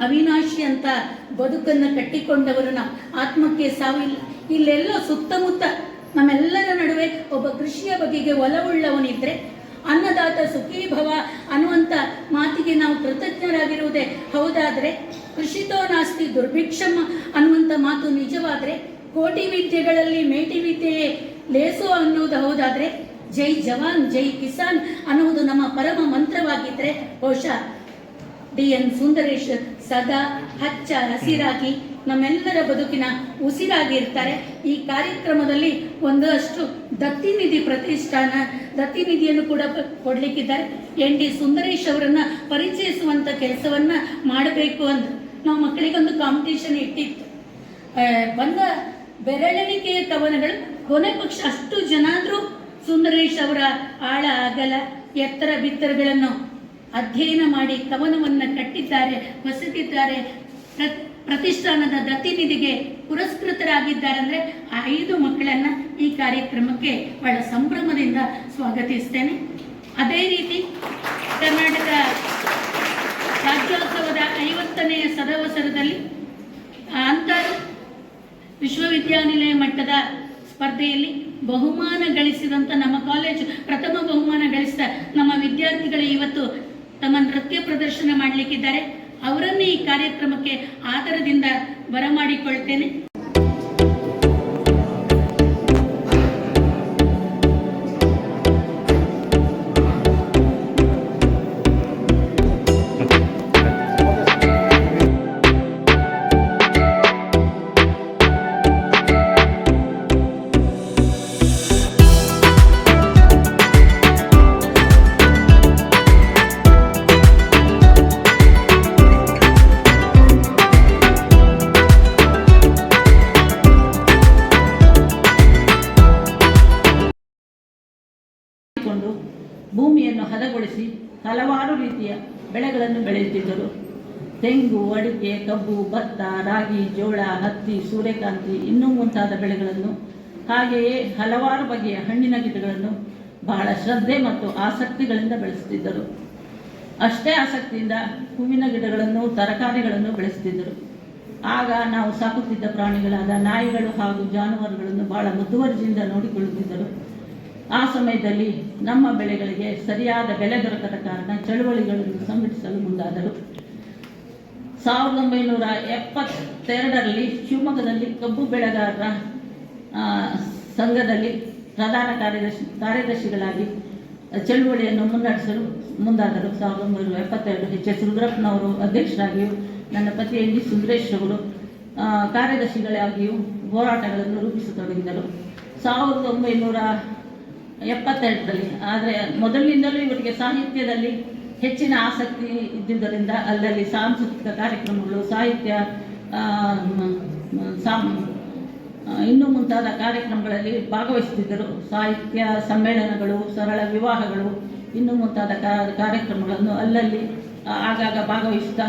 ಅವಿನಾಶಿ ಅಂತ ಬದುಕನ್ನು ಕಟ್ಟಿಕೊಂಡವರನ್ನ ಆತ್ಮಕ್ಕೆ ಸಾವಿಲ್ಲ ಇಲ್ಲೆಲ್ಲೋ ಸುತ್ತಮುತ್ತ ನಮ್ಮೆಲ್ಲರ ನಡುವೆ ಒಬ್ಬ ಕೃಷಿಯ ಬಗೆಗೆ ಒಲವುಳ್ಳವನಿದ್ರೆ ಅನ್ನದಾತ ಸುಖೀಭವ ಅನ್ನುವಂಥ ಮಾತಿಗೆ ನಾವು ಕೃತಜ್ಞರಾಗಿರುವುದೇ ಹೌದಾದರೆ ಕೃಷಿತೋ ನಾಸ್ತಿ ದುರ್ಭಿಕ್ಷಂ ಅನ್ನುವಂಥ ಮಾತು ನಿಜವಾದರೆ ಕೋಟಿ ವಿದ್ಯೆಗಳಲ್ಲಿ ಮೇಟಿ ವಿದ್ಯೆಯೇ ಲೇಸು ಅನ್ನುವುದು ಹೌದಾದರೆ ಜೈ ಜವಾನ್, ಜೈ ಕಿಸಾನ್ ಅನ್ನುವುದು ನಮ್ಮ ಪರಮ ಮಂತ್ರವಾಗಿದ್ದರೆ ಬಹುಶಃ ಡಿ ಎನ್ ಸುಂದರೇಶ್ ಸದಾ ಹಚ್ಚ ಹಸಿರಾಗಿ ನಮ್ಮೆಲ್ಲರ ಬದುಕಿನ ಉಸಿರಾಗಿ ಇರ್ತಾರೆ ಈ ಕಾರ್ಯಕ್ರಮದಲ್ಲಿ ಒಂದಷ್ಟು ದತ್ತಿನಿಧಿ ಪ್ರತಿಷ್ಠಾನ, ದತ್ತಿನಿಧಿಯನ್ನು ಕೂಡ ಕೊಡಲಿಕ್ಕಿದ್ದಾರೆ. ಎನ್ ಡಿ ಸುಂದರೇಶ್ ಅವರನ್ನ ಪರಿಚಯಿಸುವಂತ ಕೆಲಸವನ್ನ ಮಾಡಬೇಕು ಅಂತ ನಾವು ಮಕ್ಕಳಿಗೊಂದು ಕಾಂಪಿಟೇಷನ್ ಇಟ್ಟಿತ್ತು. ಬಂದ ಬೆರಳೆಣಿಕೆಯ ಕವನಗಳು ಕೊನೆ ಪಕ್ಷ ಅಷ್ಟು ಜನಾದ್ರೂ ಸುಂದರೇಶ್ ಅವರ ಆಳ ಅಗಲ ಎತ್ತರ ಬಿತ್ತರಗಳನ್ನು ಅಧ್ಯಯನ ಮಾಡಿ ಕವನವನ್ನ ಕಟ್ಟಿದ್ದಾರೆ ಹೊಸತಿದ್ದಾರೆ ಪ್ರ- ಪ್ರತಿಷ್ಠಾನದ ದತ್ತಿನಿಧಿಗೆ ಪುರಸ್ಕೃತರಾಗಿದ್ದಾರೆ ಅಂದ್ರೆ ಐದು ಮಕ್ಕಳನ್ನ ಈ ಕಾರ್ಯಕ್ರಮಕ್ಕೆ ಬಹಳ ಸಂಭ್ರಮದಿಂದ ಸ್ವಾಗತಿಸ್ತೇನೆ. ಅದೇ ರೀತಿ ಕರ್ನಾಟಕ ರಾಜ್ಯೋತ್ಸವದ ಐವತ್ತನೆಯ ಸದವಸರದಲ್ಲಿ ಅಂತರ್ ವಿಶ್ವವಿದ್ಯಾನಿಲಯ ಮಟ್ಟದ ಸ್ಪರ್ಧೆಯಲ್ಲಿ ಬಹುಮಾನ ಗಳಿಸಿದಂಥ ನಮ್ಮ ಕಾಲೇಜು ಪ್ರಥಮ ಬಹುಮಾನ ಗಳಿಸಿದ ನಮ್ಮ ವಿದ್ಯಾರ್ಥಿಗಳು ಇವತ್ತು ತಮ್ಮ ನೃತ್ಯ ಪ್ರದರ್ಶನ ಮಾಡಲಿಕ್ಕಿದ್ದಾರೆ. ಅವರನ್ನೇ ಈ ಕಾರ್ಯಕ್ರಮಕ್ಕೆ ಆಧಾರದಿಂದ ಬರಮಾಡಿಕೊಳ್ತೇನೆ. ಕಬ್ಬು, ಭತ್ತ, ರಾಗಿ, ಜೋಳ, ಹತ್ತಿ, ಸೂರ್ಯಕಾಂತಿ, ಇನ್ನೂ ಮುಂತಾದ ಬೆಳೆಗಳನ್ನು ಹಾಗೆಯೇ ಹಲವಾರು ಬಗೆಯ ಹಣ್ಣಿನ ಗಿಡಗಳನ್ನು ಬಹಳ ಶ್ರದ್ಧೆ ಮತ್ತು ಆಸಕ್ತಿಗಳಿಂದ ಬೆಳೆಸುತ್ತಿದ್ದರು. ಅಷ್ಟೇ ಆಸಕ್ತಿಯಿಂದ ಹೂವಿನ ಗಿಡಗಳನ್ನು, ತರಕಾರಿಗಳನ್ನು ಬೆಳೆಸುತ್ತಿದ್ದರು. ಆಗ ನಾವು ಸಾಕುತ್ತಿದ್ದ ಪ್ರಾಣಿಗಳಾದ ನಾಯಿಗಳು ಹಾಗೂ ಜಾನುವಾರುಗಳನ್ನು ಬಹಳ ಮುತುವರ್ಜಿಯಿಂದ ನೋಡಿಕೊಳ್ಳುತ್ತಿದ್ದರು. ಆ ಸಮಯದಲ್ಲಿ ನಮ್ಮ ಬೆಳೆಗಳಿಗೆ ಸರಿಯಾದ ಬೆಲೆ ದೊರಕದ ಕಾರಣ ಚಳುವಳಿಗಳನ್ನು ಸಂಘಟಿಸಲು ಮುಂದಾದರು. ಸಾವಿರದ ಒಂಬೈನೂರ ಎಪ್ಪತ್ತೆರಡರಲ್ಲಿ ಶಿವಮೊಗ್ಗದಲ್ಲಿ ಕಬ್ಬು ಬೆಳೆಗಾರರ ಸಂಘದಲ್ಲಿ ಪ್ರಧಾನ ಕಾರ್ಯದರ್ಶಿ, ಕಾರ್ಯದರ್ಶಿಗಳಾಗಿ ಚಳುವಳಿಯನ್ನು ಮುನ್ನಡೆಸಲು ಮುಂದಾದರು. ಸಾವಿರದ ಒಂಬೈನೂರ ಎಪ್ಪತ್ತೆರಡು ಎಚ್ ಎಸ್ ರುದ್ರಪ್ಪನವರು ಅಧ್ಯಕ್ಷರಾಗಿಯೂ ನನ್ನ ಪತಿ ಎನ್ ಜಿ ಸುಂದರೇಶ್ ಅವರು ಕಾರ್ಯದರ್ಶಿಗಳಾಗಿಯೂ ಹೋರಾಟಗಳನ್ನು ರೂಪಿಸತೊಡಗಿದರು. ಸಾವಿರದ ಒಂಬೈನೂರ ಎಪ್ಪತ್ತೆರಡರಲ್ಲಿ, ಆದರೆ ಮೊದಲಿನಿಂದಲೂ ಇವರಿಗೆ ಸಾಹಿತ್ಯದಲ್ಲಿ ಹೆಚ್ಚಿನ ಆಸಕ್ತಿ ಇದ್ದುದರಿಂದ ಅಲ್ಲಲ್ಲಿ ಸಾಂಸ್ಕೃತಿಕ ಕಾರ್ಯಕ್ರಮಗಳು ಸಾಹಿತ್ಯ ಸಾಮ್ ಇನ್ನೂ ಮುಂತಾದ ಕಾರ್ಯಕ್ರಮಗಳಲ್ಲಿ ಭಾಗವಹಿಸುತ್ತಿದ್ದರು. ಸಾಹಿತ್ಯ ಸಮ್ಮೇಳನಗಳು ಸರಳ ವಿವಾಹಗಳು ಇನ್ನೂ ಮುಂತಾದ ಕಾರ್ಯಕ್ರಮಗಳನ್ನು ಅಲ್ಲಲ್ಲಿ ಆಗಾಗ ಭಾಗವಹಿಸ್ತಾ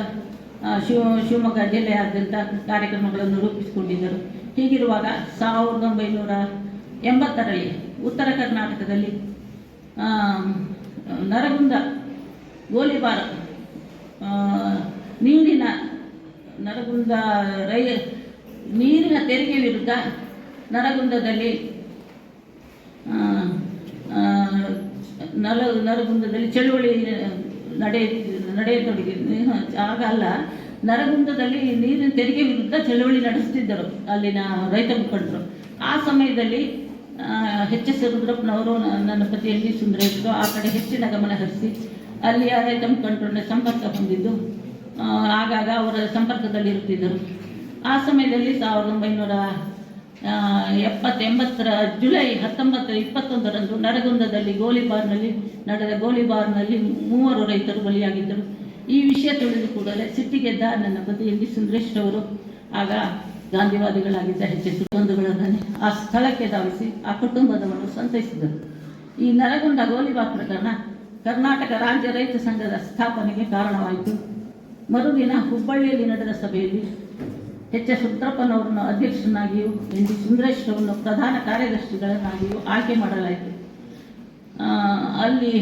ಆ, ಶಿವ ಶಿವಮೊಗ್ಗ ಜಿಲ್ಲೆಯಾದ್ಯಂತ ಕಾರ್ಯಕ್ರಮಗಳನ್ನು ರೂಪಿಸಿಕೊಂಡಿದ್ದರು. ಹೀಗಿರುವಾಗ ಸಾವಿರದ ಒಂಬೈನೂರ ಎಂಬತ್ತರಲ್ಲಿ ಉತ್ತರ ಕರ್ನಾಟಕದಲ್ಲಿ ನರಗುಂದ ಗೋಲಿಬಾರ್. ನೀರಿನ ನರಗುಂದ ರೈ ನೀರಿನ ತೆರಿಗೆ ವಿರುದ್ಧ ನರಗುಂದದಲ್ಲಿ ನರ ನರಗುಂದದಲ್ಲಿ ಚಳುವಳಿ ನಡೆ, ನಡೆಯತೊಡಗಿ, ಆಗ ಅಲ್ಲ, ನರಗುಂದದಲ್ಲಿ ನೀರಿನ ತೆರಿಗೆ ವಿರುದ್ಧ ಚಳುವಳಿ ನಡೆಸುತ್ತಿದ್ದರು ಅಲ್ಲಿನ ರೈತ ಮುಖಂಡರು. ಆ ಸಮಯದಲ್ಲಿ ಹೆಚ್ ಎಸ್ ರುದ್ರಪ್ಪನವರು ನನ್ನ ಪತಿ ಸುಂದರ ಆ ಕಡೆ ಹೆಚ್ಚಿನ ಗಮನ ಹರಿಸಿ ಅಲ್ಲಿಯ ರೈತ ಕಂಟ್ರೋಲ್ನ ಸಂಪರ್ಕ ಹೊಂದಿದ್ದು ಆಗಾಗ ಅವರ ಸಂಪರ್ಕದಲ್ಲಿ ಇರುತ್ತಿದ್ದರು ಆ ಸಮಯದಲ್ಲಿ ಸಾವಿರದ ಒಂಬೈನೂರ ಎಪ್ಪತ್ತೆಂಬತ್ತರ, ಜುಲೈ ಹತ್ತೊಂಬತ್ತರ, ಇಪ್ಪತ್ತೊಂದರಂದು ನರಗುಂದದಲ್ಲಿ ಗೋಲಿಬಾರ್ನಲ್ಲಿ ನಡೆದ ಗೋಲಿಬಾರ್ನಲ್ಲಿ ಮೂವರು ರೈತರು ಬಲಿಯಾಗಿದ್ದರು. ಈ ವಿಷಯ ತಿಳಿದು ಕೂಡಲೇ ಸಿಟ್ಟಿಗೆದ್ದ ನನ್ನ ವಿ ಸುಂದರೇಶ್ ಅವರು ಆಗ ಗಾಂಧಿವಾದಿಗಳಾಗಿದ್ದ ಹೆಚ್ಚು ಬಂಧುಗಳನ್ನೇ ಆ ಸ್ಥಳಕ್ಕೆ ಧಾವಿಸಿ ಆ ಕುಟುಂಬದವರು ಸಂತೈಸಿದರು. ಈ ನರಗುಂದ ಗೋಲಿಬಾರ್ ಪ್ರಕರಣ ಕರ್ನಾಟಕ ರಾಜ್ಯ ರೈತ ಸಂಘದ ಸ್ಥಾಪನೆಗೆ ಕಾರಣವಾಯಿತು. ಮರುದಿನ ಹುಬ್ಬಳ್ಳಿಯಲ್ಲಿ ನಡೆದ ಸಭೆಯಲ್ಲಿ ಎಚ್ ಎಸ್ ರುದ್ರಪ್ಪನವರನ್ನು ಅಧ್ಯಕ್ಷರನ್ನಾಗಿಯೂ, ಎನ್ ಡಿ ಸುಂದರೇಶ್ ಅವರನ್ನು ಪ್ರಧಾನ ಕಾರ್ಯದರ್ಶಿಗಳನ್ನಾಗಿಯೂ ಆಯ್ಕೆ ಮಾಡಲಾಯಿತು. ಅಲ್ಲಿ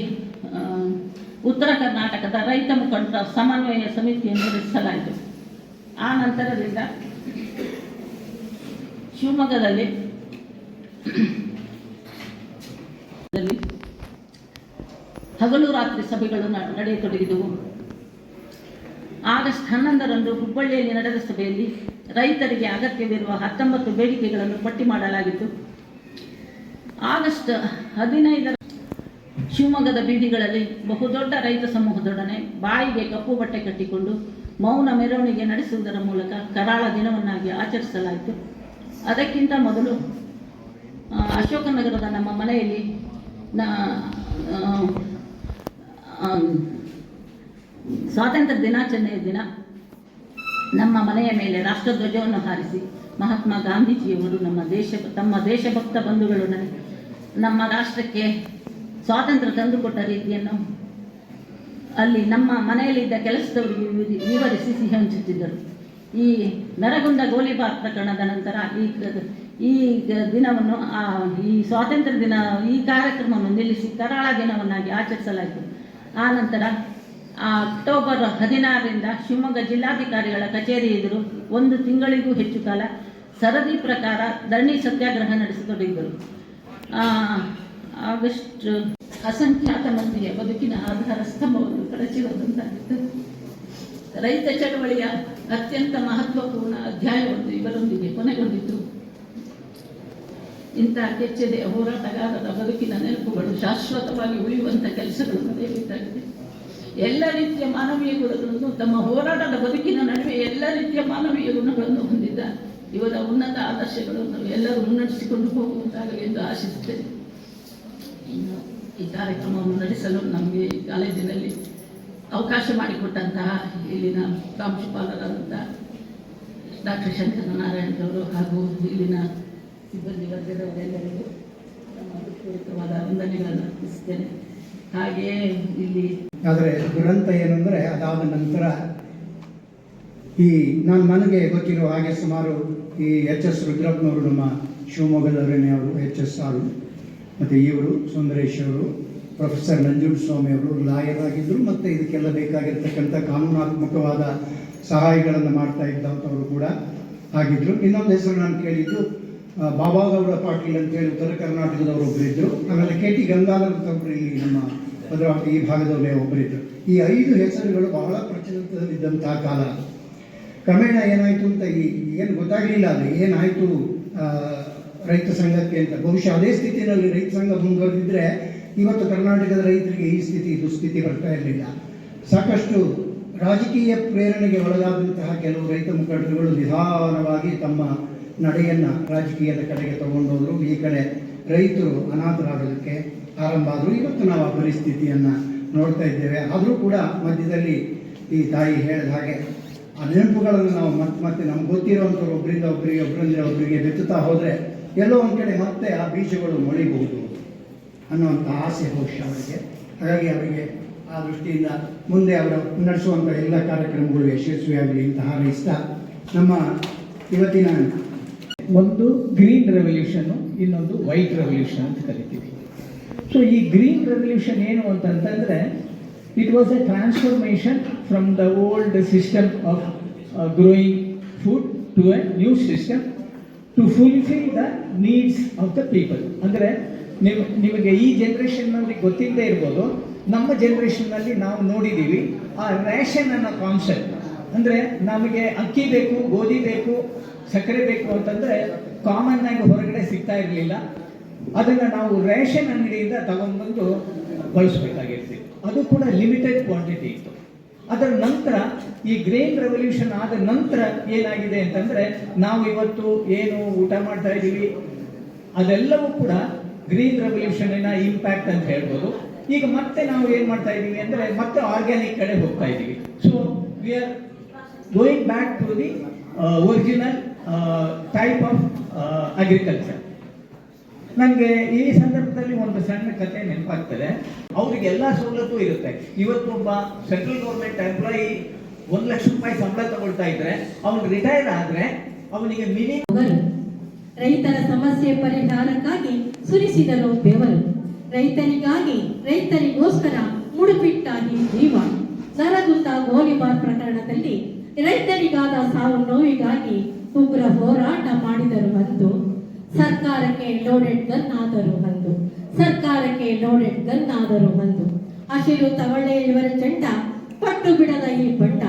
ಉತ್ತರ ಕರ್ನಾಟಕದ ರೈತ ಮುಖಂಡರ ಸಮನ್ವಯ ಸಮಿತಿಯನ್ನು ರಚಿಸಲಾಯಿತು. ಆ ನಂತರದಿಂದ ಶಿವಮೊಗ್ಗದಲ್ಲಿ ಹಗಲು ರಾತ್ರಿ ಸಭೆಗಳು ನಡೆಯತೊಡಗಿದವು. ಆಗಸ್ಟ್ ಹನ್ನೊಂದರಂದು ಹುಬ್ಬಳ್ಳಿಯಲ್ಲಿ ನಡೆದ ಸಭೆಯಲ್ಲಿ ರೈತರಿಗೆ ಅಗತ್ಯವಿರುವ ಹತ್ತೊಂಬತ್ತು ಬೇಡಿಕೆಗಳನ್ನು ಪಟ್ಟಿ ಮಾಡಲಾಗಿತ್ತು. ಆಗಸ್ಟ್ ಹದಿನೈದರ ಶಿವಮೊಗ್ಗದ ಬೀದಿಗಳಲ್ಲಿ ಬಹುದೊಡ್ಡ ರೈತ ಸಮೂಹದೊಡನೆ ಬಾಯಿಗೆ ಕಪ್ಪು ಬಟ್ಟೆ ಕಟ್ಟಿಕೊಂಡು ಮೌನ ಮೆರವಣಿಗೆ ನಡೆಸುವುದರ ಮೂಲಕ ಕರಾಳ ದಿನವನ್ನಾಗಿ ಆಚರಿಸಲಾಯಿತು. ಅದಕ್ಕಿಂತ ಮೊದಲು ಅಶೋಕನಗರದ ನಮ್ಮ ಮನೆಯಲ್ಲಿ, ನಾ ಸ್ವಾತಂತ್ರ್ಯ ದಿನಾಚರಣೆಯ ದಿನ ನಮ್ಮ ಮನೆಯ ಮೇಲೆ ರಾಷ್ಟ್ರಧ್ವಜವನ್ನು ಹಾರಿಸಿ ಮಹಾತ್ಮ ಗಾಂಧೀಜಿಯವರು ನಮ್ಮ ದೇಶ, ತಮ್ಮ ದೇಶಭಕ್ತ ಬಂಧುಗಳು ನನಗೆ ನಮ್ಮ ರಾಷ್ಟ್ರಕ್ಕೆ ಸ್ವಾತಂತ್ರ್ಯ ತಂದುಕೊಟ್ಟ ರೀತಿಯನ್ನು ಅಲ್ಲಿ ನಮ್ಮ ಮನೆಯಲ್ಲಿದ್ದ ಕೆಲಸದವರಿಗೆ ವಿವರಿ- ವಿವರಿಸಿ ಸಿಹಿ ಹಂಚುತ್ತಿದ್ದರು. ಈ ನರಗುಂದ ಗೋಲಿಬಾರ್ ಪ್ರಕರಣದ ನಂತರ ಈ ಈ ದಿನವನ್ನು ಈ ಸ್ವಾತಂತ್ರ್ಯ ದಿನ, ಈ ಕಾರ್ಯಕ್ರಮವನ್ನು ನಿಲ್ಲಿಸಿ ಕರಾಳ ದಿನವನ್ನಾಗಿ ಆಚರಿಸಲಾಯಿತು. ಆ ನಂತರ ಆ ಅಕ್ಟೋಬರ್ ಹದಿನಾರರಿಂದ ಶಿವಮೊಗ್ಗ ಜಿಲ್ಲಾಧಿಕಾರಿಗಳ ಕಚೇರಿ ಎದುರು ಒಂದು ತಿಂಗಳಿಗೂ ಹೆಚ್ಚು ಕಾಲ ಸರದಿ ಪ್ರಕಾರ ಧರಣಿ ಸತ್ಯಾಗ್ರಹ ನಡೆಸತೊಡಗಿದರು ಆಗಸ್ಟ್ ಅಸಂಖ್ಯಾತ ಮಂದಿಯ ಬದುಕಿನ ಆಧಾರ ಸ್ತಂಭವನ್ನು ಕಳಚಿರುವಂತಾಗಿತ್ತು ರೈತ ಚಳವಳಿಯ ಅತ್ಯಂತ ಮಹತ್ವಪೂರ್ಣ ಅಧ್ಯಾಯವೊಂದು ಇವರೊಂದಿಗೆ ಕೊನೆಗೊಂಡಿತು ಇಂತಹ ಕೆಚ್ಚೆದೆ ಹೋರಾಟಗಾರರ ಬದುಕಿನ ನೆನಪುಗಳು ಶಾಶ್ವತವಾಗಿ ಉಳಿಯುವಂಥ ಕೆಲಸಗಳು ನಡೆಯಬೇಕಾಗಿದೆ. ಎಲ್ಲ ರೀತಿಯ ಮಾನವೀಯ ಗುಣಗಳನ್ನು, ತಮ್ಮ ಹೋರಾಟದ ಬದುಕಿನ ನಡುವೆ ಎಲ್ಲ ರೀತಿಯ ಮಾನವೀಯ ಗುಣಗಳನ್ನು ಹೊಂದಿದ್ದ ಇವರ ಉನ್ನತ ಆದರ್ಶಗಳನ್ನು ಎಲ್ಲರೂ ಮುನ್ನಡೆಸಿಕೊಂಡು ಹೋಗುವಂತಾಗಲಿ ಎಂದು ಆಶಿಸುತ್ತೇನೆ. ಇನ್ನು ಈ ಕಾರ್ಯಕ್ರಮವನ್ನು ನಡೆಸಲು ನಮಗೆ ಕಾಲೇಜಿನಲ್ಲಿ ಅವಕಾಶ ಮಾಡಿಕೊಟ್ಟಂತಹ ಇಲ್ಲಿನ ಪ್ರಾಂಶುಪಾಲರಾದಂಥ ಡಾಕ್ಟರ್ ಶಂಕರ ನಾರಾಯಣರವರು ಹಾಗೂ ಇಲ್ಲಿನ ಸಿಬ್ಬಂದಿ ವರ್ಗದವರೆಲ್ಲರಿಗೂ ಹೃತ್ಪೂರ್ವಕವಾದ ವಂದನೆಗಳನ್ನು ಹಾಗೆಯೇ ಇಲ್ಲಿ ಆದರೆ ದುರಂತ ಏನಂದರೆ ಅದಾದ ನಂತರ ಈ ನಾನು ನನಗೆ ಗೊತ್ತಿರೋ ಹಾಗೆ ಸುಮಾರು ಈ ಎಚ್ ಎಸ್ ರುದ್ರಪ್ಪನವರು ನಮ್ಮ ಶಿವಮೊಗ್ಗದವರೇನೆ ಅವರು, ಎಚ್ ಎಸ್ ಆರು ಮತ್ತು ಇವರು ಸುಂದರೇಶ್ ಅವರು, ಪ್ರೊಫೆಸರ್ ನಂಜುಂಡ ಸ್ವಾಮಿ ಅವರು ಲಾಯರ್ ಆಗಿದ್ದರು. ಮತ್ತು ಇದಕ್ಕೆಲ್ಲ ಬೇಕಾಗಿರ್ತಕ್ಕಂಥ ಕಾನೂನಾತ್ಮಕವಾದ ಸಹಾಯಗಳನ್ನು ಮಾಡ್ತಾ ಇದ್ದಂಥವರು ಕೂಡ ಆಗಿದ್ದರು. ಇನ್ನೊಂದು ಹೆಸರು ನಾನು ಕೇಳಿದ್ದು ಬಾಬಾಗೌಡ ಪಾಟೀಲ್ ಅಂತೇಳಿ ಉತ್ತರ ಕರ್ನಾಟಕದವರು ಒಬ್ಬರಿದ್ದರು ಆಮೇಲೆ ಕೆ ಟಿ ಗಂಗಾಧರ್ ಅಂತ ನಮ್ಮ ಭದ್ರಾವತಿ ಈ ಭಾಗದವರೇ ಒಬ್ಬರಿದ್ದರು ಈ ಐದು ಹೆಸರುಗಳು ಬಹಳ ಪ್ರಚಲಿತದಲ್ಲಿದ್ದಂತಹ ಕಾಲ. ಕ್ರಮೇಣ ಏನಾಯಿತು ಅಂತ ಈ ಏನು ಗೊತ್ತಾಗಲಿಲ್ಲ ಅದು. ಏನಾಯಿತು ರೈತ ಸಂಘಕ್ಕೆ ಅಂತ. ಬಹುಶಃ ಅದೇ ಸ್ಥಿತಿಯಲ್ಲಿ ರೈತ ಸಂಘ ಮುಂದುವರೆದಿದ್ರೆ ಇವತ್ತು ಕರ್ನಾಟಕದ ರೈತರಿಗೆ ಈ ಸ್ಥಿತಿ ದುಸ್ಥಿತಿ ಬರ್ತಾ ಇರಲಿಲ್ಲ. ಸಾಕಷ್ಟು ರಾಜಕೀಯ ಪ್ರೇರಣೆಗೆ ಒಳಗಾದಂತಹ ಕೆಲವು ರೈತ ಮುಖಂಡರುಗಳು ನಿಧಾನವಾಗಿ ತಮ್ಮ ನಡೆಯನ್ನು ರಾಜಕೀಯದ ಕಡೆಗೆ ತಗೊಂಡೋದ್ರು, ಈ ಕಡೆ ರೈತರು ಅನಾಥರಾಗೋದಕ್ಕೆ ಆರಂಭ ಆದರು ಇವತ್ತು ನಾವು ಆ ಪರಿಸ್ಥಿತಿಯನ್ನು ನೋಡ್ತಾ ಇದ್ದೇವೆ. ಆದರೂ ಕೂಡ ಮಧ್ಯದಲ್ಲಿ ಈ ತಾಯಿ ಹೇಳಿದ ಹಾಗೆ ಆ ನೆನಪುಗಳನ್ನು ನಾವು ಮತ್ತೆ ಮತ್ತೆ ನಮ್ಗೆ ಗೊತ್ತಿರೋವಂಥವ್ರು ಒಬ್ಬರಿಂದ ಒಬ್ಬರಿಗೆ ಒಬ್ಬರಿಂದ ಒಬ್ಬರಿಗೆ ಬೆತ್ತುತ್ತಾ ಹೋದರೆ ಎಲ್ಲೋ ಒಂದು ಕಡೆ ಮತ್ತೆ ಆ ಬೀಜಗಳು ಮೊಳಿಬಹುದು ಅನ್ನುವಂಥ ಆಸೆ ಬಹುಶಃ ಅವರಿಗೆ. ಹಾಗಾಗಿ ಅವರಿಗೆ ಆ ದೃಷ್ಟಿಯಿಂದ ಮುಂದೆ ಅವರ ನಡೆಸುವಂಥ ಎಲ್ಲ ಕಾರ್ಯಕ್ರಮಗಳು ಯಶಸ್ವಿಯಾಗಲಿ ಅಂತ ಇಷ್ಟ. ನಮ್ಮ ಇವತ್ತಿನ ಒಂದು ಗ್ರೀನ್ ರೆವಲ್ಯೂಷನ್ ಇನ್ನೊಂದು ವೈಟ್ ರೆವಲ್ಯೂಷನ್ ಅಂತ ಕರಿತೀವಿ. ಸೊ ಈ ಗ್ರೀನ್ ರೆವಲ್ಯೂಷನ್ ಏನು ಅಂತಂತಂದರೆ it was a transformation from the old system of growing food to a new system to fulfil the needs of the people ಅಂದರೆ, ನಿಮ್, ನಿಮಗೆ ಈ ಜನ್ರೇಷನ್ನಲ್ಲಿ ಗೊತ್ತಿಲ್ಲದೇ ಇರ್ಬೋದು, ನಮ್ಮ ಜನ್ರೇಷನ್ನಲ್ಲಿ ನಾವು ನೋಡಿದ್ದೀವಿ ಆ ರೇಷನ್ ಅನ್ನೋ ಕಾನ್ಸೆಪ್ಟ್ ಅಂದರೆ, ನಮಗೆ ಅಕ್ಕಿ ಬೇಕು, ಗೋಧಿ ಬೇಕು ಸಕ್ಕರೆ ಬೇಕು ಅಂತಂದ್ರೆ ಕಾಮನ್ ಆಗಿ ಹೊರಗಡೆ ಸಿಗ್ತಾ ಇರಲಿಲ್ಲ. ಅದನ್ನ ನಾವು ರೇಷನ್ ಅಂಗಡಿಯಿಂದ ತಗೊಂಡ್ಬಂದು ಬಳಸಬೇಕಾಗಿರ್ತಿತ್ತು. ಅದು ಕೂಡ ಲಿಮಿಟೆಡ್ ಕ್ವಾಂಟಿಟಿ ಇತ್ತು. ಅದರ ನಂತರ ಈ ಗ್ರೇನ್ ರೆವಲ್ಯೂಷನ್ ಆದ ನಂತರ ಏನಾಗಿದೆ ಅಂತಂದ್ರೆ ನಾವು ಇವತ್ತು ಏನು ಊಟ ಮಾಡ್ತಾ ಇದ್ದೀವಿ, ಅದೆಲ್ಲವೂ ಕೂಡ ಗ್ರೀನ್ ರೆವಲ್ಯೂಷನ್ನ ಇಂಪ್ಯಾಕ್ಟ್ ಅಂತ ಹೇಳ್ಬೋದು. ಈಗ ಮತ್ತೆ ನಾವು ಏನು ಮಾಡ್ತಾ ಇದ್ದೀವಿ ಅಂದರೆ ಮತ್ತೆ ಆರ್ಗ್ಯಾನಿಕ್ ಕಡೆ ಹೋಗ್ತಾ ಇದ್ದೀವಿ. So we are going back to the original type of agriculture ನನಗೆ ಈ ಸಂದರ್ಭದಲ್ಲಿ ಒಂದು ಸಣ್ಣ ಕತೆ ನೆನಪಾಗ್ತದೆ. ಅವ್ರಿಗೆ ಎಲ್ಲ ಸವಲತ್ತು ಇರುತ್ತೆ. ಇವತ್ತು ಒಬ್ಬ ಸೆಂಟ್ರಲ್ ಗೌರ್ಮೆಂಟ್ ಎಂಪ್ಲಾಯಿ ಒಂದು ಲಕ್ಷ ರೂಪಾಯಿ ಸಂಬಳ ತಗೊಳ್ತಾ ಇದ್ರೆ, ಅವ್ನು ರಿಟೈರ್ ಆದ್ರೆ ಅವನಿಗೆ ಮಿನಿ ರೈತರ ಸಮಸ್ಯೆ ಪರಿಹಾರಕ್ಕಾಗಿ ಸುರಿಸಿದರು ಬೆವರು. ರೈತರಿಗಾಗಿ ರೈತರಿಗೋಸ್ಕರ ಮುಡುಪಿಟ್ಟಾಗಿ ಜೀವ. ನರಗುಂದ ಗೋಲಿಬಾರ್ ಪ್ರಕರಣದಲ್ಲಿ ರೈತರಿಗಾದ ಸಾವು ನೋವಿಗಾಗಿ ಉಗ್ರ ಹೋರಾಟ ಮಾಡಿದರು ಅಂದು. ಸರ್ಕಾರಕ್ಕೆ ಲೋಡೆಡ್ ಗನ್ ಆದರು ಅಂದು. ಸರ್ಕಾರಕ್ಕೆ ಲೋಡೆಡ್ ಗನ್ ಆದರು ಅಂದು. ಹಸಿರು ತವಳೆ ಇವರ ಚೆಂಡ, ಪಟ್ಟು ಬಿಡದ ಈ ಬಂಡ.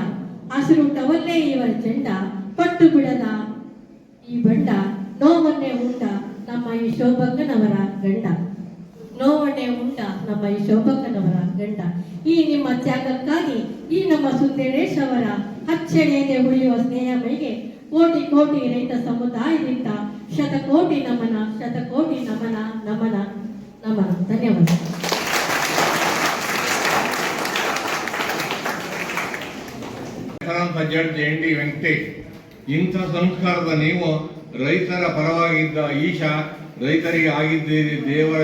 ಹಸಿರು ಟವಲ್ಲೇ ಇವರ ಚೆಂಡ, ಪಟ್ಟು ಬಿಡದ ಈ ಬಂಡ. ನೋವನ್ನೇ ಉಂಟ ನಮ್ಮ ಈ ಶೋಭಕ್ಕನವರ ಗಂಡ. ನೋವನ್ನೇ ಉಂಟ ನಮ್ಮ ಈ ಶೋಭಕ್ಕನವರ ಗಂಡ. ಈ ನಿಮ್ಮ ತ್ಯಾಗಕ್ಕಾಗಿ, ಈ ನಮ್ಮ ಸುಂದರೇಶ್ ಅವರ ಅಚ್ಚಳಿಯದೆ ಉಳಿಯುವ ಸ್ನೇಹಮೈಗೆ ಕೋಟಿ ಕೋಟಿ ರೈತ ಸಮುದಾಯದಿಂದ ಶತಕೋಟಿ ನಮನ ಶತಕೋಟಿ ನಮನ ನಮನ ನಮನ. ಧನ್ಯವಾದ. ಜಡ್ ಜಡ್ಜ್ ಎನ್ ಡಿ ವೆಂಕಟೇಶ್ ಇಂಥ ಸಂಸ್ಕಾರದ ನೀವು ರೈತರ ಪರವಾಗಿದ್ದ ಈಶ, ರೈತರಿಗೆ ಆಗಿದ್ದೀರಿ ದೇವರ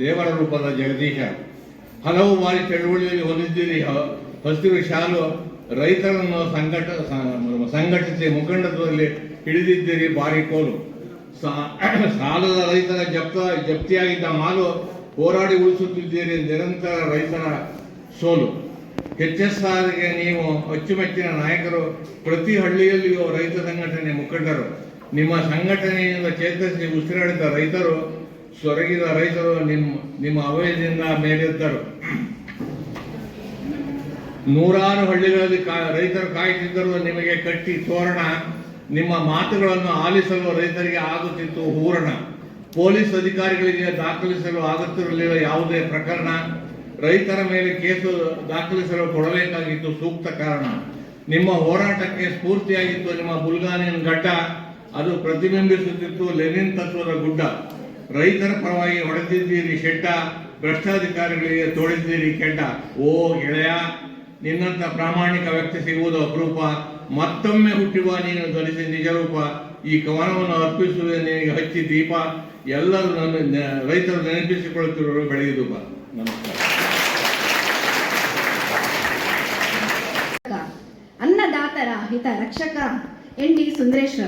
ದೇವರ ರೂಪದ ಜಗದೀಶ. ಹಲವು ಬಾರಿ ಚಳುವಳಿಯಲ್ಲಿ ಹೊಂದಿದ್ದೀರಿ ಹಸಿರು ಶಾಲು, ರೈತರನ್ನು ಸಂಕಟ ಸಂಘಟಿಸಿ ಮುಖಂಡತ್ವದಲ್ಲಿ ಹಿಡಿದಿದ್ದೀರಿ ಬಾರಿ ಕೋಲು. ಸಾಲದ ರೈತರ ಜಪ್ತ, ಜಪ್ತಿಯಾಗಿದ್ದ ಮಾಲು ಹೋರಾಡಿ ಉಳಿಸುತ್ತಿದ್ದೀರಿ ನಿರಂತರ ರೈತರ ಸೋಲು. ಎಚ್ ಎಸ್ ನೀವು ಅಚ್ಚುಮೆಚ್ಚಿನ ನಾಯಕರು, ಪ್ರತಿ ಹಳ್ಳಿಯಲ್ಲಿಯೂ ರೈತ ಸಂಘಟನೆ ಮುಖಂಡರು. ನಿಮ್ಮ ಸಂಘಟನೆಯಿಂದ ಚೇತರಿಸಿ ಉಸಿರಾಡಿದ ರೈತರು, ಸೊರಗಿದ ರೈತರು ನಿಮ್ಮ ನಿಮ್ಮ ಅವಯದಿಂದ ಮೇಲೆದ್ದರು ನೂರಾರು ಹಳ್ಳಿಗಳಲ್ಲಿ ರೈತರು ಕಾಯುತ್ತಿದ್ದರು ನಿಮಗೆ ಕಟ್ಟಿ ತೋರಣ, ನಿಮ್ಮ ಮಾತುಗಳನ್ನು ಆಲಿಸಲು ರೈತರಿಗೆ ಆಗುತ್ತಿತ್ತು ಹೂರಣ. ಪೊಲೀಸ್ ಅಧಿಕಾರಿಗಳಿಗೆ ದಾಖಲಿಸಲು ಆಗುತ್ತಿರಲಿಲ್ಲ ಯಾವುದೇ ಪ್ರಕರಣ. ರೈತರ ಮೇಲೆ ಕೇಸು ದಾಖಲಿಸಲು ಕೊಡಬೇಕಾಗಿತ್ತು ಸೂಕ್ತ ಕಾರಣ. ನಿಮ್ಮ ಹೋರಾಟಕ್ಕೆ ಸ್ಫೂರ್ತಿಯಾಗಿತ್ತು ನಿಮ್ಮ ಬುಲ್ಗಾನಿನ ಘಟ್ಟ. ಅದು ಪ್ರತಿಬಿಂಬಿಸುತ್ತಿತ್ತು ಲೆನಿನ್ ತತ್ವದ ಗುಡ್ಡ. ರೈತರ ಪರವಾಗಿ ಹೊಡೆದಿದ್ದೀರಿ ಶೆಟ್ಟ, ಭ್ರಷ್ಟಾಧಿಕಾರಿಗಳಿಗೆ ತೋಡಿದ್ದೀರಿ ಕೆಟ್ಟ. ಓ ಗೆಳೆಯ ನಿನ್ನಂತ ಪ್ರಾಮಾಣಿಕ ವ್ಯಕ್ತಿ ಸಿಗುವುದು ಅಪರೂಪ. ಮತ್ತೊಮ್ಮೆ ಹುಟ್ಟುವ ನೀನು ಧ್ವನಿಸಿ ನಿಜರೂಪ. ಈ ಕವನವನ್ನು ಅರ್ಪಿಸುವ ನಿನಗೆ ಹಚ್ಚಿ ದೀಪ. ಎಲ್ಲರೂ ನನ್ನ ರೈತರು ನೆನಪಿಸಿಕೊಳ್ಳುತ್ತಿರುವ ಬೆಳೆಯುವುದು ನಮಸ್ಕಾರ. ಅನ್ನದಾತರ ಹಿತ ರಕ್ಷಕ ಎನ್ ಡಿ ಸುಂದರೇಶ್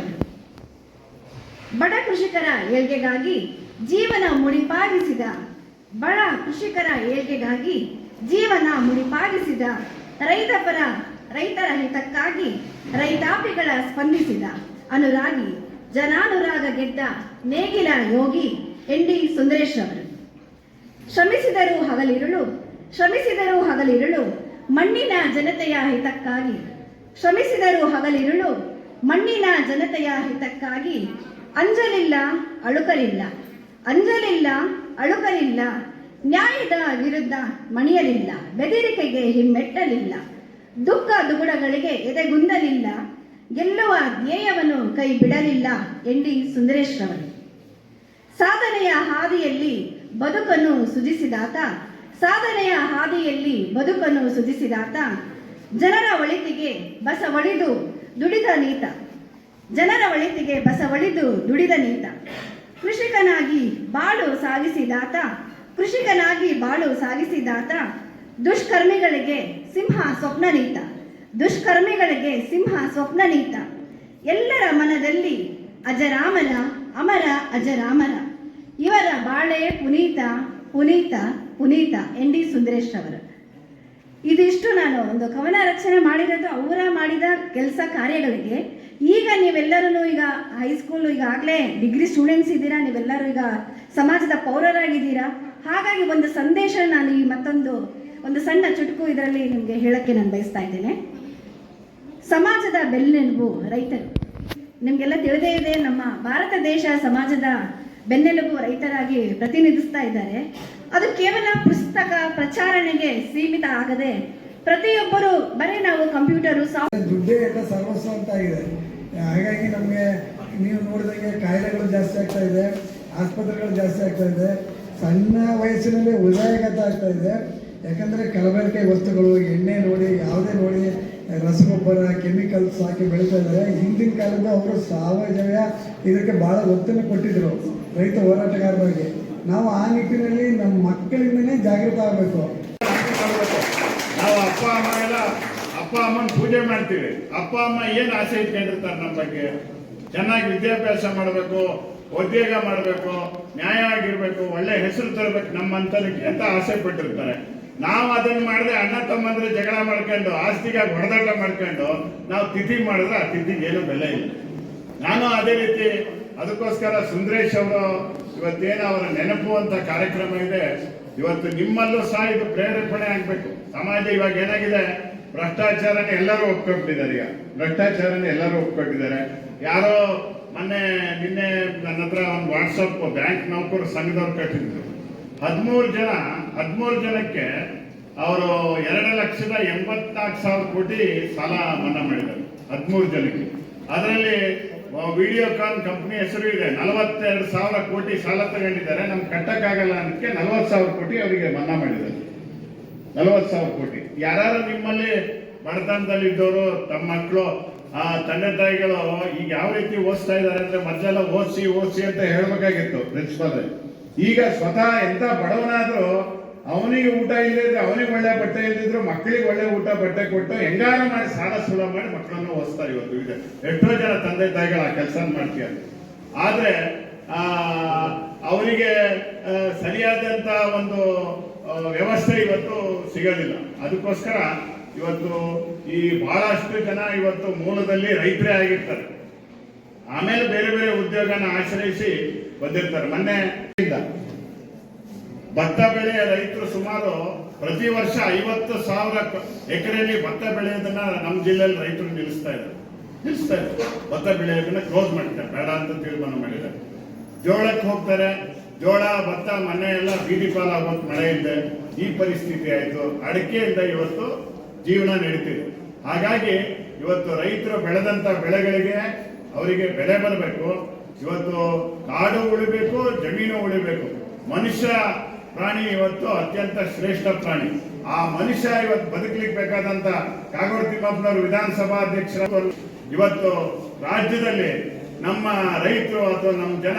ಬಡ ಕೃಷಿಕರ ಏಳ್ಗೆಗಾಗಿ ಜೀವನ ಮುಡಿಪಾಗಿಸಿದ ಬಡ ಕೃಷಿಕರ ಏಳ್ಗೆಗಾಗಿ ಜೀವನ ಮುಡಿಪಾಗಿಸಿದ ರೈತ ಪರ ರೈತರ ಹಿತಕ್ಕಾಗಿ ರೈತಾಪಿಗಳ ಸ್ಪಂದಿಸಿದ ಅನುರಾಗಿ ಜನಾನುರಾಗ ಗೆದ್ದ ನೇಗಿಲ ಯೋಗಿ ಎನ್ ಡಿ ಸುಂದರೇಶ್ ಅವರು. ಶ್ರಮಿಸಿದರು ಹಗಲಿರುಳು ಶ್ರಮಿಸಿದರು ಹಗಲಿರುಳು ಮಣ್ಣಿನ ಜನತೆಯ ಹಿತಕ್ಕಾಗಿ, ಶ್ರಮಿಸಿದರು ಹಗಲಿರುಳು ಮಣ್ಣಿನ ಜನತೆಯ ಹಿತಕ್ಕಾಗಿ ಅಂಜಲಿಲ್ಲ ಅಳುಕಲಿಲ್ಲ ಅಂಜಲಿಲ್ಲ ಅಳುಕಲಿಲ್ಲ ನ್ಯಾಯದ ವಿರುದ್ಧ ಮಣಿಯಲಿಲ್ಲ, ಬೆದರಿಕೆಗೆ ಹಿಮ್ಮೆಟ್ಟಲಿಲ್ಲ, ದುಃಖ ದುಗುಡಗಳಿಗೆ ಎದೆಗುಂದಲಿಲ್ಲ, ಗೆಲ್ಲುವ ಧ್ಯೇಯವನ್ನು ಕೈ ಬಿಡಲಿಲ್ಲ ಎಂಡಿ ಡಿ ಸುಂದರೇಶ್ ರವರು ಸಾಧನೆಯ ಹಾದಿಯಲ್ಲಿ ಬದುಕನ್ನು ಸುಧಿಸಿದಾತ ಸಾಧನೆಯ ಹಾದಿಯಲ್ಲಿ ಬದುಕನ್ನು ಸುಧಿಸಿದಾತ ಜನರ ಒಳಿತಿಗೆ ಬಸವಳಿದು ದುಡಿದ ನೀತ, ಜನರ ಒಳಿತಿಗೆ ಬಸವಳಿದು ದುಡಿದ ನೀತ, ಕೃಷಿಕನಾಗಿ ಬಾಳು ಸಾಗಿಸಿದಾತ ಕೃಷಿಕನಾಗಿ ಬಾಳು ಸಾಗಿಸಿದಾತ, ದುಷ್ಕರ್ಮಿಗಳಿಗೆ ಸಿಂಹ ಸ್ವಪ್ನನೀತ, ದುಷ್ಕರ್ಮಿಗಳಿಗೆ ಸಿಂಹ ಸ್ವಪ್ನನೀತ. ಎಲ್ಲರ ಮನದಲ್ಲಿ ಅಜರಾಮರ, ಅಮರ ಅಜರಾಮರ. ಇವರ ಬಾಳೆ ಪುನೀತ ಪುನೀತ ಪುನೀತ ಎನ್ ಡಿ ಸುಂದರೇಶ್ ಅವರು ಇದಿಷ್ಟು ನಾನು ಒಂದು ಕವನ ರಚನೆ ಮಾಡಿರೋದು, ಅವರ ಮಾಡಿದ ಕೆಲಸ ಕಾರ್ಯಗಳಿಗೆ. ಈಗ ನೀವೆಲ್ಲರೂ ಈಗ ಹೈಸ್ಕೂಲ್ ಈಗಾಗಲೇ ಡಿಗ್ರಿ ಸ್ಟೂಡೆಂಟ್ಸ್ ಇದ್ದೀರಾ ನೀವೆಲ್ಲರೂ ಈಗ ಸಮಾಜದ ಪೌರರಾಗಿದ್ದೀರಾ? ಹಾಗಾಗಿ ಒಂದು ಸಂದೇಶ ನಾನು ಈ ಮತ್ತೊಂದು, ಒಂದು ಸಣ್ಣ ಚುಟುಕು ಇದರಲ್ಲಿ ನಿಮಗೆ ಹೇಳಕ್ಕೆ ನಾನು ಬಯಸ್ತಾ ಇದ್ದೇನೆ. ಸಮಾಜದ ಬೆನ್ನೆಲುಬು ರೈತರು. ನಿಮಗೆಲ್ಲ ತಿಳಿದೇ ಇದೆ, ನಮ್ಮ ಭಾರತ ದೇಶ ಸಮಾಜದ ಬೆನ್ನೆಲುಬು ರೈತರಾಗಿ ಪ್ರತಿನಿಧಿಸ್ತಾ ಇದ್ದಾರೆ. ಅದು ಕೇವಲ ಪುಸ್ತಕ ಪ್ರಚಾರಣೆಗೆ ಸೀಮಿತ ಆಗದೆ ಪ್ರತಿಯೊಬ್ಬರು ಬರೀ ನಾವು ಕಂಪ್ಯೂಟರು ದುಡ್ಡೇ ಎಲ್ಲ ಸರ್ವಸ್ವ ಅಂತ ಇದೆ ಹಾಗಾಗಿ ನಮಗೆ ನೀವು ನೋಡಿದಂಗೆ ಕಾಯಿಲೆಗಳು ಜಾಸ್ತಿ ಆಗ್ತಾ ಇದೆ, ಆಸ್ಪತ್ರೆಗಳು ಜಾಸ್ತಿ ಆಗ್ತಾ ಇದೆ. ಸಣ್ಣ ವಯಸ್ಸಿನಲ್ಲಿ ಉದಾಯಗತ ಆಗ್ತಾ ಇದೆ. ಯಾಕಂದರೆ ಕಲಬೆರಕೆ ವಸ್ತುಗಳು, ಎಣ್ಣೆ ನೋಡಿ, ಯಾವುದೇ ನೋಡಿ, ರಸಗೊಬ್ಬರ, ಕೆಮಿಕಲ್ಸ್ ಹಾಕಿ ಬೆಳೀತಾ ಇದ್ದಾರೆ. ಹಿಂದಿನ ಕಾಲದ ಅವರು ಸಾವಯವ ಇದಕ್ಕೆ ಭಾಳ ಒತ್ತನ್ನು ಕೊಟ್ಟಿದ್ರು ರೈತ ಹೋರಾಟಗಾರರಾಗಿ. ನಾವು ಆ ನಿಟ್ಟಿನಲ್ಲಿ ನಮ್ಮ ಮಕ್ಕಳಿಂದನೇ ಜಾಗೃತ ಆಗಬೇಕು. ನಾವು ಅಪ್ಪ, ಅಮ್ಮ ಎಲ್ಲ ಅಪ್ಪ, ಅಮ್ಮನ ಪೂಜೆ ಮಾಡ್ತೀವಿ. ಅಪ್ಪ, ಅಮ್ಮ ಏನು ಆಸೆ ಇಟ್ಕೊಂಡಿರ್ತಾರೆ ನಮ್ಮ ಬಗ್ಗೆ? ಚೆನ್ನಾಗಿ ವಿದ್ಯಾಭ್ಯಾಸ ಮಾಡಬೇಕು. ಉದ್ಯೋಗ ಮಾಡಬೇಕು ನ್ಯಾಯ ಆಗಿರ್ಬೇಕು ಒಳ್ಳೆ ಹೆಸರು ತರಬೇಕು ನಮ್ಮ ಅಂತಲಿಕ್ಕೆ ಅಂತ ಆಸೆ ಪಟ್ಟಿರ್ತಾರೆ. ನಾವು ಅದನ್ನ ಮಾಡಿದ್ರೆ ಅಣ್ಣ ತಮ್ಮಂದ್ರೆ ಜಗಳ ಮಾಡ್ಕೊಂಡು, ಆಸ್ತಿಗಾಗಿ ಹೊಡೆದಾಟ ಮಾಡ್ಕೊಂಡು ನಾವು ತಿಥಿ ಮಾಡಿದ್ರೆ ಆ ತಿಥಿಗೆ ಏನು ಬೆಲೆ ಇಲ್ಲ. ನಾನು ಅದೇ ರೀತಿ ಅದಕ್ಕೋಸ್ಕರ ಸುಂದರೇಶ್ ಅವರು ಇವತ್ತೇನು ಅವರ ನೆನಪು ಅಂತ ಕಾರ್ಯಕ್ರಮ ಇದೆ. ಇವತ್ತು ನಿಮ್ಮಲ್ಲೂ ಸಹ ಇದು ಪ್ರೇರೇಪಣೆ ಆಗಬೇಕು. ಸಮಾಜ ಇವಾಗ ಏನಾಗಿದೆ? ಭ್ರಷ್ಟಾಚಾರನೇ ಎಲ್ಲರೂ ಒಪ್ಕೊಂಡಿದ್ದಾರೆ ಈಗ. ಭ್ರಷ್ಟಾಚಾರನೇ ಎಲ್ಲರೂ ಒಪ್ಕೊಂಡಿದ್ದಾರೆ. ಯಾರೋ ಮೊನ್ನೆ ನಿನ್ನೆ ನನ್ನ ಹತ್ರ ಒಂದು ವಾಟ್ಸಪ್ ಬ್ಯಾಂಕ್ ನೌಕರ ಸಂಘದವ್ರು ಕಟ್ಟಿದ್ರು ಹದಿಮೂರು ಜನ, ಹದಿಮೂರು ಜನಕ್ಕೆ ಅವರು ಎರಡು ಲಕ್ಷದ ಎಂಬತ್ನಾಲ್ಕು ಸಾವಿರ ಕೋಟಿ ಸಾಲ ಮನ್ನಾ ಮಾಡಿದ್ದಾರೆ, ಹದಿಮೂರು ಜನಕ್ಕೆ. ಅದರಲ್ಲಿ ವಿಡಿಯೋಕಾನ್ ಕಂಪ್ನಿ ಹೆಸರು ಇದೆ, ನಲವತ್ತೆರಡು ಸಾವಿರ ಕೋಟಿ ಸಾಲ ತಗೊಂಡಿದ್ದಾರೆ, ನಮ್ಗೆ ಕಟ್ಟಕ್ಕಾಗಲ್ಲ ಅನ್ನಕ್ಕೆ ನಲವತ್ತು ಸಾವಿರ ಕೋಟಿ ಅವರಿಗೆ ಮನ್ನಾ ಮಾಡಿದ್ದಾರೆ. ನಲವತ್ತು ಸಾವಿರ ಕೋಟಿ. ಯಾರು ನಿಮ್ಮಲ್ಲಿ ಬಡತನದಲ್ಲಿ ಇದ್ದವರು ತಮ್ಮ ಮಕ್ಕಳು ಆ ತಂದೆ ತಾಯಿಗಳು ಈಗ ಯಾವ ರೀತಿ ಓದಿಸ್ತಾ ಇದ್ದಾರೆ ಅಂದ್ರೆ ಮೊದಲೆಲ್ಲ ಓದಿಸಿ ಓದಿಸಿ ಅಂತ ಹೇಳ್ಬೇಕಾಗಿತ್ತು ಪ್ರಿನ್ಸಿಪಾಲ್ ಈಗ ಸ್ವತಃ ಎಂತ ಬಡವನಾದ್ರೂ ಅವನಿಗೆ ಊಟ ಇಲ್ಲದಿದ್ರೆ ಅವನಿಗೆ ಒಳ್ಳೆ ಬಟ್ಟೆ ಇಲ್ಲದಿದ್ರು ಮಕ್ಕಳಿಗೆ ಒಳ್ಳೆ ಊಟ, ಬಟ್ಟೆ ಕೊಟ್ಟು ಹೆಂಗಾರ ಮಾಡಿ ಸಾಲ ಸುಲಭ ಮಾಡಿ ಮಕ್ಕಳನ್ನು ಓದಿಸ್ತಾರೆ ಇವತ್ತು ಈಗ ಎಷ್ಟೋ ಜನ ತಂದೆ ತಾಯಿಗಳು ಆ ಕೆಲಸ ಮಾಡ್ತೀಯ ಆದ್ರೆ, ಆ, ಅವರಿಗೆ ಸರಿಯಾದಂತ ಒಂದು ವ್ಯವಸ್ಥೆ ಇವತ್ತು ಸಿಗೋದಿಲ್ಲ. ಅದಕ್ಕೋಸ್ಕರ ಇವತ್ತು ಈ ಬಹಳಷ್ಟು ಜನ ಇವತ್ತು ಮೂಲದಲ್ಲಿ ರೈತರೇ ಆಗಿರ್ತಾರೆ. ಆಮೇಲೆ ಬೇರೆ ಬೇರೆ ಉದ್ಯೋಗನ ಆಶ್ರಯಿಸಿ ಬಂದಿರ್ತಾರೆ. ಮೊನ್ನೆ ಭತ್ತ ಬೆಳೆಯ ರೈತರು ಸುಮಾರು ಪ್ರತಿ ವರ್ಷ ಐವತ್ತು ಸಾವಿರ ಎಕರೆಯಲ್ಲಿ ಭತ್ತ ಬೆಳೆಯೋದನ್ನ ನಮ್ಮ ಜಿಲ್ಲೆಯಲ್ಲಿ ರೈತರು ನಿಲ್ಲಿಸ್ತಾ ಇದ್ದಾರೆ. ನಿಲ್ಲಿಸ್ತಾ ಇದ್ದಾರೆ. ಭತ್ತ ಬೆಳೆಯೋದನ್ನ ಕ್ಲೋಸ್ ಮಾಡ್ತಾರೆ. ಬೇಡ ಅಂತ ತೀರ್ಮಾನ ಮಾಡಿದ್ದಾರೆ. ಜೋಳಕ್ಕೆ ಹೋಗ್ತಾರೆ. ಜೋಳ, ಭತ್ತ ಮನೆ ಎಲ್ಲ ಬೀದಿ ಪಾಲಾಗೋದು ಮಳೆ ಇದೆ. ಈ ಪರಿಸ್ಥಿತಿ ಆಯ್ತು. ಅಡಿಕೆಯಿಂದ ಇವತ್ತು ಜೀವನ ನಡೀತಿದೆ. ಹಾಗಾಗಿ ಇವತ್ತು ರೈತರು ಬೆಳೆದಂತ ಬೆಳೆಗಳಿಗೆ ಅವರಿಗೆ ಬೆಲೆ ಬರಬೇಕು. ಇವತ್ತು ಕಾಡು ಉಳಿಬೇಕು, ಜಮೀನು ಉಳಿಬೇಕು. ಮನುಷ್ಯ ಪ್ರಾಣಿ ಇವತ್ತು ಅತ್ಯಂತ ಶ್ರೇಷ್ಠ ಪ್ರಾಣಿ. ಆ ಮನುಷ್ಯ ಇವತ್ತು ಬದುಕಲಿಕ್ಕೆ ಬೇಕಾದಂತ ಕಾಗೋಡು ತಿಮ್ಮಪ್ಪನವರು ವಿಧಾನಸಭಾ ಅಧ್ಯಕ್ಷರು ಇವತ್ತು ರಾಜ್ಯದಲ್ಲಿ ನಮ್ಮ ರೈತರು ಅಥವಾ ನಮ್ಮ ಜನ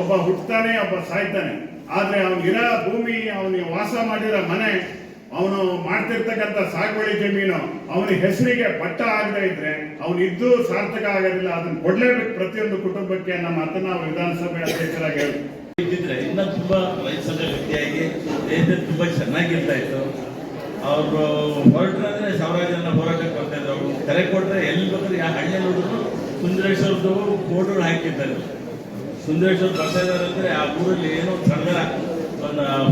ಒಬ್ಬ ಹುಟ್ಟತಾನೆ ಒಬ್ಬ ಸಾಯ್ತಾನೆ. ಆದ್ರೆ ಅವನಿರ ಭೂಮಿ ಅವನಿಗೆ ವಾಸ ಮಾಡಿರೋ ಮನೆ ಅವನು ಮಾಡ್ತಿರ್ತಕ್ಕಂಥ ಸಾಗುವಳಿ ಜಮೀನು ಅವನ ಹೆಸರಿಗೆ ಪಟ್ಟ ಆಗದೆ ಇದ್ರೆ ಅವನಿದ್ದು ಸಾರ್ಥಕ ಆಗೋದಿಲ್ಲ. ಅದನ್ನ ಕೊಡ್ಲೇಬೇಕು ಪ್ರತಿಯೊಂದು ಕುಟುಂಬಕ್ಕೆ ನಮ್ಮ ಮಾತನ್ನ ನಾವು ವಿಧಾನಸಭೆ ಅಧ್ಯಕ್ಷರಾಗಿ ಇದ್ದಿದ್ರೆ ಇನ್ನೂ ತುಂಬಾ ವಯಸ್ಸಾದ ವ್ಯಕ್ತಿಯಾಗಿ ತುಂಬಾ ಚೆನ್ನಾಗಿರ್ತಾ ಇತ್ತು. ಅವರು ಹೊರಟ್ರೆ ಸಾವಿರಾರು ಜನ ಹೋರಾಟಕ್ಕೆ ಕೊಡ್ತಾ ಇದ್ರು. ಅವರು ಕರೆ ಕೊಟ್ರೆ ಎಲ್ಲಿ ಬಂದ್ರೆ ಯಾವ ಹಳ್ಳಿಯಲ್ಲಿ ಹೋದ್ರು ಸುಂದರೇಶ್ವರದವರು ಫೋಟೋಗಳು ಹಾಕಿದ್ದಾರೆ ಸುಂದರೇಶ್ವರ ಬರ್ತಾ ಇದ್ದಾರೆ ಅಂದ್ರೆ ಆ ಊರಲ್ಲಿ ಏನೋ ಸಡಗರ.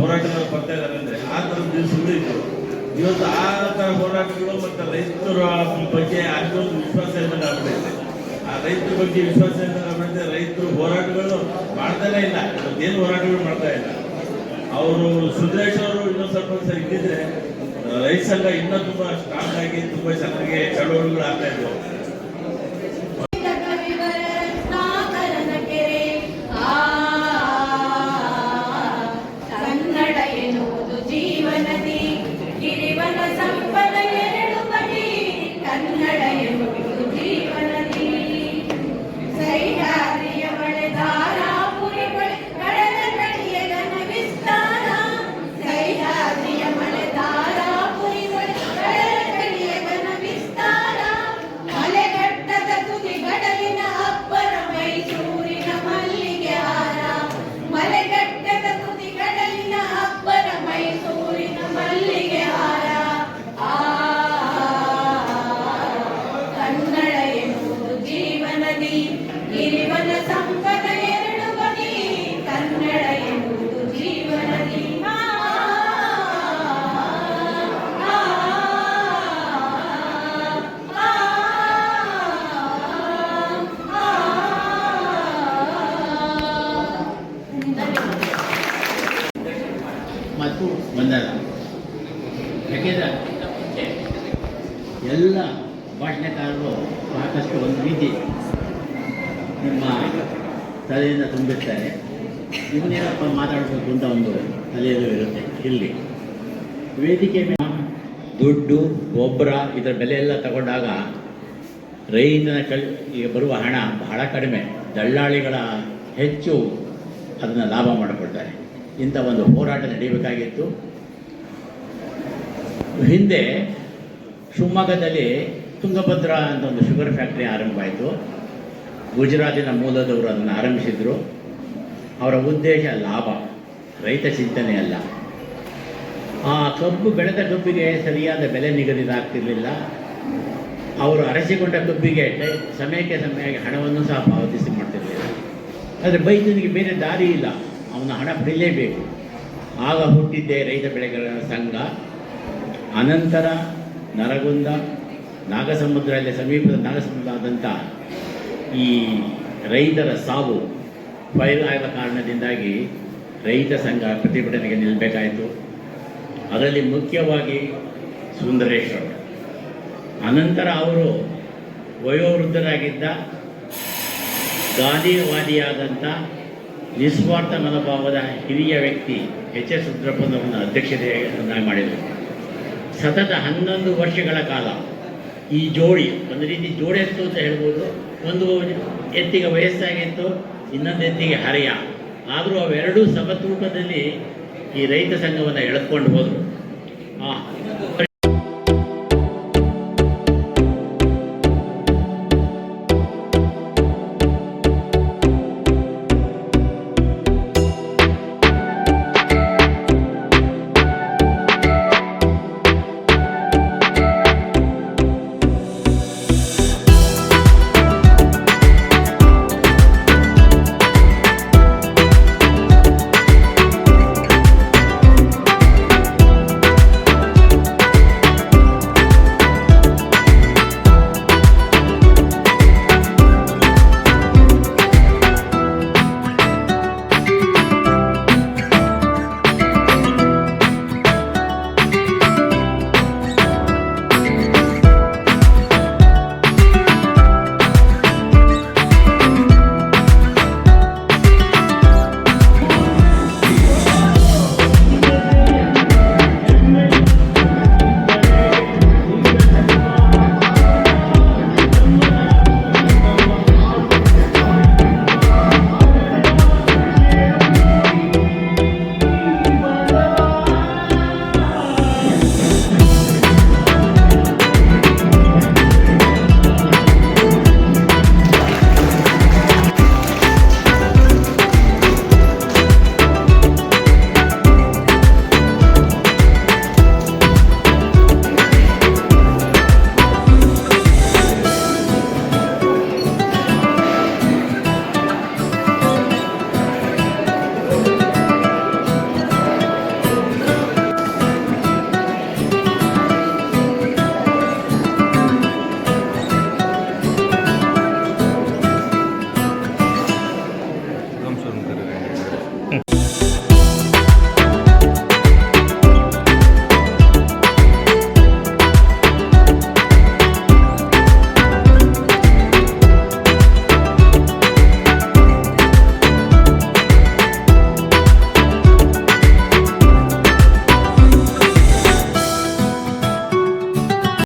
ಹೋರಾಟಗಳು ಬರ್ತಾ ಇದ್ದಾರೆ ಅಂದ್ರೆ ಆ ಥರದ ದಿವಸಗಳು ಇತ್ತು. ಇವತ್ತು ಆ ಥರ ಹೋರಾಟಗಳು ಮತ್ತು ರೈತರ ಬಗ್ಗೆ ಅಷ್ಟೊಂದು ವಿಶ್ವಾಸ ಆಗ್ತಾ ಆಗ್ಬಿಟ್ಟಿದೆ. ಆ ರೈತರ ಬಗ್ಗೆ ವಿಶ್ವಾಸ ಆಗ್ಬಿಟ್ಟಿದೆ. ರೈತರು ಹೋರಾಟಗಳು ಮಾಡ್ತಾನೆ ಇಲ್ಲ. ಏನು ಹೋರಾಟಗಳು ಮಾಡ್ತಾ ಇಲ್ಲ. ಅವರು ಸುಂದರೇಶ್ ಅವರು ಇನ್ನೊಂದು ಸ್ವಲ್ಪ ದಿವಸ ಇದ್ದಿದ್ರೆ ರೈತ ಸಂಘ ಇನ್ನೂ ತುಂಬ ಸ್ಟ್ರಾಂಗ್ ಆಗಿ, ತುಂಬಾ ಚೆನ್ನಾಗಿ ಚಳವಳಿಗಳು ಆಗ್ತಾ ಇದ್ವು. ಇವನೇನಪ್ಪ ಮಾತಾಡಬೇಕು ಅಂತ ಒಂದು ತಲೆಯಲ್ಲೂ ಇರುತ್ತೆ. ಇಲ್ಲಿ. ವೇದಿಕೆ ದುಡ್ಡು, ಗೊಬ್ಬರ ಇದರ ಬೆಲೆ ಎಲ್ಲ ತಗೊಂಡಾಗ ರೈತನ ಕಳ್ ಬರುವ ಹಣ ಬಹಳ ಕಡಿಮೆ. ದಳ್ಳಾಳಿಗಳ ಹೆಚ್ಚು ಅದನ್ನು ಲಾಭ ಮಾಡಿಕೊಳ್ತಾರೆ. ಇಂಥ ಒಂದು ಹೋರಾಟ ನಡೀಬೇಕಾಗಿತ್ತು. ಹಿಂದೆ ಶಿವಮೊಗ್ಗದಲ್ಲಿ ತುಂಗಭದ್ರಾ ಅಂತ ಒಂದು ಶುಗರ್ ಫ್ಯಾಕ್ಟ್ರಿ ಆರಂಭ ಆಯಿತು ಗುಜರಾತಿನ ಮೂಲದವರು ಅದನ್ನು ಆರಂಭಿಸಿದರು. ಅವರ ಉದ್ದೇಶ ಲಾಭ, ರೈತ ಚಿಂತನೆ ಅಲ್ಲ. ಆ ಕಬ್ಬು ಬೆಳೆದ ಕಬ್ಬಿಗೆ ಸರಿಯಾದ ಬೆಲೆ ನಿಗದಿತ ಆಗ್ತಿರಲಿಲ್ಲ ಅವರು ಅರಸಿಕೊಂಡ ಕಬ್ಬಿಗೆ ಸಮಯಕ್ಕೆ ಸಮಯಕ್ಕೆ ಹಣವನ್ನು ಸಹ ಪಾವತಿಸಿ ಮಾಡ್ತಿರಲಿಲ್ಲ. ಆದರೆ ಬೈತನಿಗೆ ಬೇರೆ ದಾರಿ ಇಲ್ಲ. ಅವನ ಹಣ ಬಿಡಲೇಬೇಕು ಆಗ ಹುಟ್ಟಿದ್ದೇ ರೈತ ಬೆಳೆಗಳ ಸಂಘ. ಅನಂತರ ನರಗುಂದ ನಾಗಸಮುದ್ರ ಅಲ್ಲಿ ಸಮೀಪದ ನಾಗಸಮುದ್ರ ಆದಂಥ ಈ ರೈತರ ಸಾವು ಫೈಲ್ ಆಗದ ಕಾರಣದಿಂದಾಗಿ ರೈತ ಸಂಘ ಪ್ರತಿಭಟನೆಗೆ ನಿಲ್ಲಬೇಕಾಯಿತು ಅದರಲ್ಲಿ ಮುಖ್ಯವಾಗಿ ಸುಂದರೇಶ್ ಅವರು. ಅನಂತರ ಅವರು ವಯೋವೃದ್ಧರಾಗಿದ್ದ ಗಾಂಧಿವಾದಿಯಾದಂಥ ನಿಸ್ವಾರ್ಥ ಮನೋಭಾವದ ಹಿರಿಯ ವ್ಯಕ್ತಿ ಎಚ್ ಎಸ್ ರುದ್ರಪ್ಪನವರನ್ನು ಅಧ್ಯಕ್ಷತೆಯನ್ನಾಗಿ ಮಾಡಿದರು. ಸತತ ಹನ್ನೊಂದು ವರ್ಷಗಳ ಕಾಲ ಈ ಜೋಡಿ, ಒಂದು ರೀತಿ ಜೋಡಿ ಅಂತ ಹೇಳ್ಬೋದು, ಒಂದು ಎತ್ತಿಗೆ ವಯಸ್ಸಾಗಿತ್ತು ಇನ್ನೊಂದು ಎತ್ತಿಗೆ ಹರೆಯ. ಆದರೂ ಅವೆರಡೂ ಸಮತೂಕದಲ್ಲಿ ಈ ರೈತ ಸಂಘವನ್ನು ಎಳೆದುಕೊಂಡು ಹೋದರು.